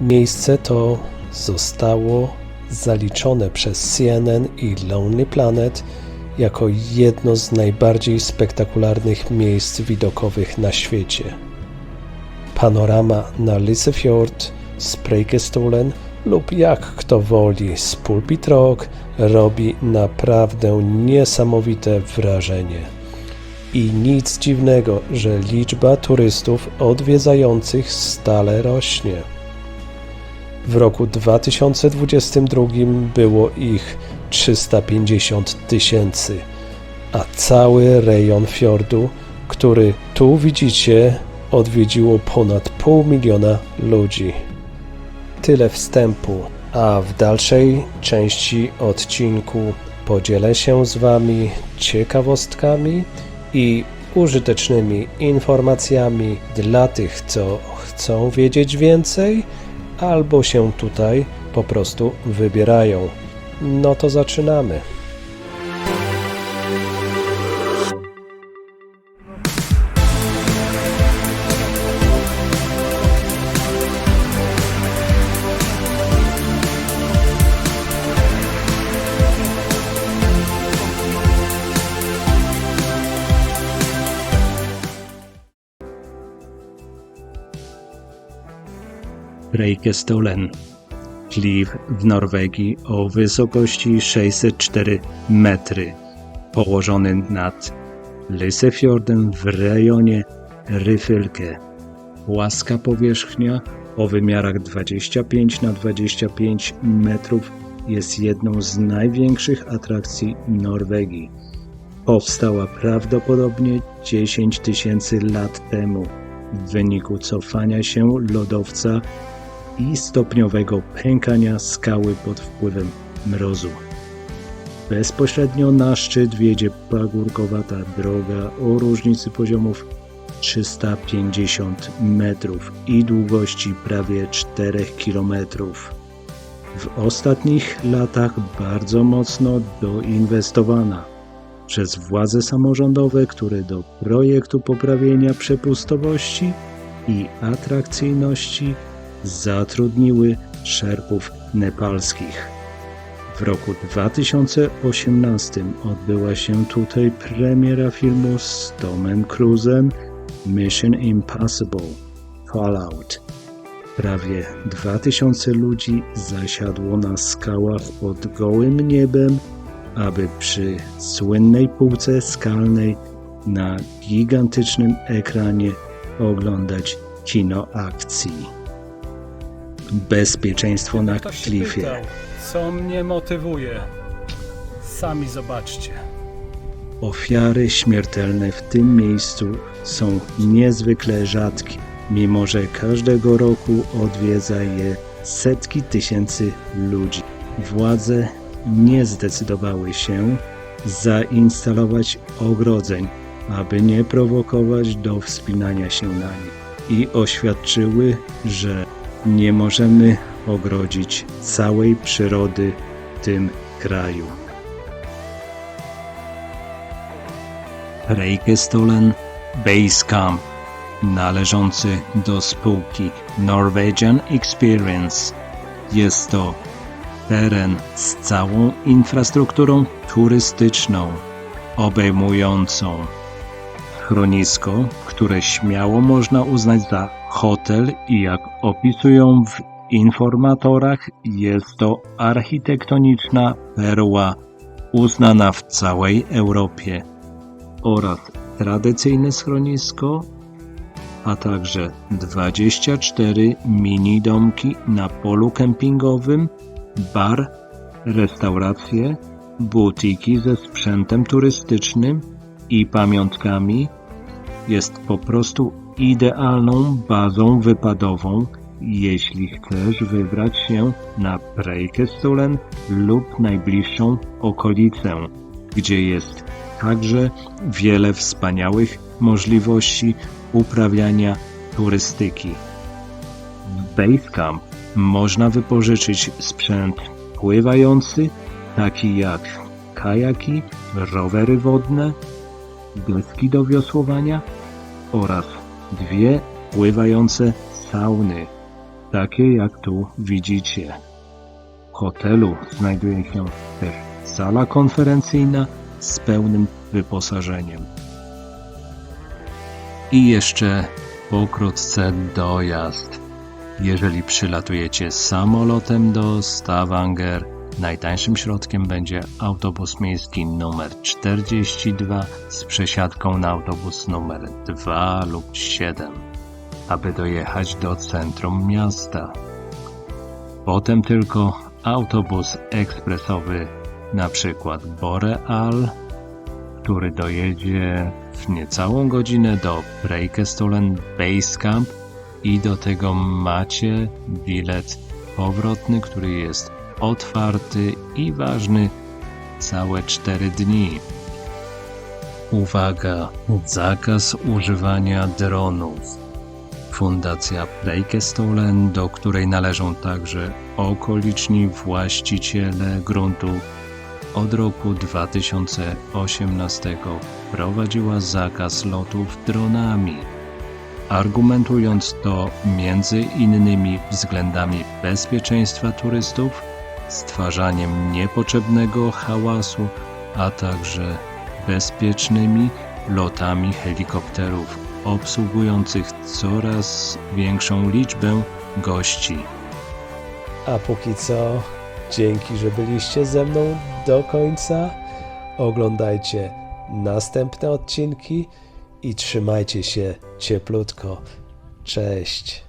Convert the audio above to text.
Miejsce to zostało zaliczone przez CNN i Lonely Planet jako jedno z najbardziej spektakularnych miejsc widokowych na świecie. Panorama na Lysefjord, Spreigestolen lub jak kto woli z Pulpit Rock robi naprawdę niesamowite wrażenie. I nic dziwnego, że liczba turystów odwiedzających stale rośnie. W roku 2022 było ich 350 tysięcy, a cały rejon fiordu, który tu widzicie, odwiedziło ponad pół miliona ludzi. Tyle wstępu, a w dalszej części odcinku podzielę się z Wami ciekawostkami i użytecznymi informacjami dla tych, co chcą wiedzieć więcej albo się tutaj po prostu wybierają. No to zaczynamy. Preikestolen. Klif w Norwegii o wysokości 604 metry, położony nad Lysefjordem w rejonie Ryfylke. Płaska powierzchnia o wymiarach 25 na 25 metrów jest jedną z największych atrakcji Norwegii. Powstała prawdopodobnie 10 tysięcy lat temu w wyniku cofania się lodowca i stopniowego pękania skały pod wpływem mrozu. Bezpośrednio na szczyt wiedzie pagórkowata droga o różnicy poziomów 350 metrów i długości prawie 4 kilometrów. W ostatnich latach bardzo mocno doinwestowana przez władze samorządowe, które do projektu poprawienia przepustowości i atrakcyjności zatrudniły szerpów nepalskich. W roku 2018 odbyła się tutaj premiera filmu z Tomem Cruise'em Mission Impossible Fallout. Prawie 2000 ludzi zasiadło na skałach pod gołym niebem, aby przy słynnej półce skalnej na gigantycznym ekranie oglądać kino akcji. Bezpieczeństwo na Ktoś klifie. pytał, co mnie motywuje. Sami zobaczcie. Ofiary śmiertelne w tym miejscu są niezwykle rzadkie, mimo że każdego roku odwiedza je setki tysięcy ludzi. Władze nie zdecydowały się zainstalować ogrodzeń, aby nie prowokować do wspinania się na nie i oświadczyły, że nie możemy ogrodzić całej przyrody w tym kraju. Preikestolen Base Camp należący do spółki Norwegian Experience. Jest to teren z całą infrastrukturą turystyczną obejmującą schronisko, które śmiało można uznać za hotel i jak opisują w informatorach jest to architektoniczna perła uznana w całej Europie. Oraz tradycyjne schronisko, a także 24 mini domki na polu kempingowym, bar, restauracje, butiki ze sprzętem turystycznym i pamiątkami jest po prostu idealną bazą wypadową, jeśli chcesz wybrać się na Preikestolen lub najbliższą okolicę, gdzie jest także wiele wspaniałych możliwości uprawiania turystyki. W Basecamp można wypożyczyć sprzęt pływający, taki jak kajaki, rowery wodne, deski do wiosłowania oraz dwie pływające sauny, takie jak tu widzicie. W hotelu znajduje się też sala konferencyjna z pełnym wyposażeniem. I jeszcze pokrótce dojazd. Jeżeli przylatujecie samolotem do Stavanger, najtańszym środkiem będzie autobus miejski numer 42 z przesiadką na autobus numer 2 lub 7, aby dojechać do centrum miasta. Potem tylko autobus ekspresowy, na przykład Boreal, który dojedzie w niecałą godzinę do Breikestolen Base Camp i do tego macie bilet powrotny, który jest otwarty i ważny całe 4 dni. Uwaga! Zakaz używania dronów. Fundacja Breikestolen, do której należą także okoliczni właściciele gruntu, od roku 2018 wprowadziła zakaz lotów dronami, argumentując to między innymi względami bezpieczeństwa turystów, stwarzaniem niepotrzebnego hałasu, a także bezpiecznymi lotami helikopterów obsługujących coraz większą liczbę gości. A póki co, dzięki, że byliście ze mną do końca. Oglądajcie następne odcinki i trzymajcie się cieplutko. Cześć.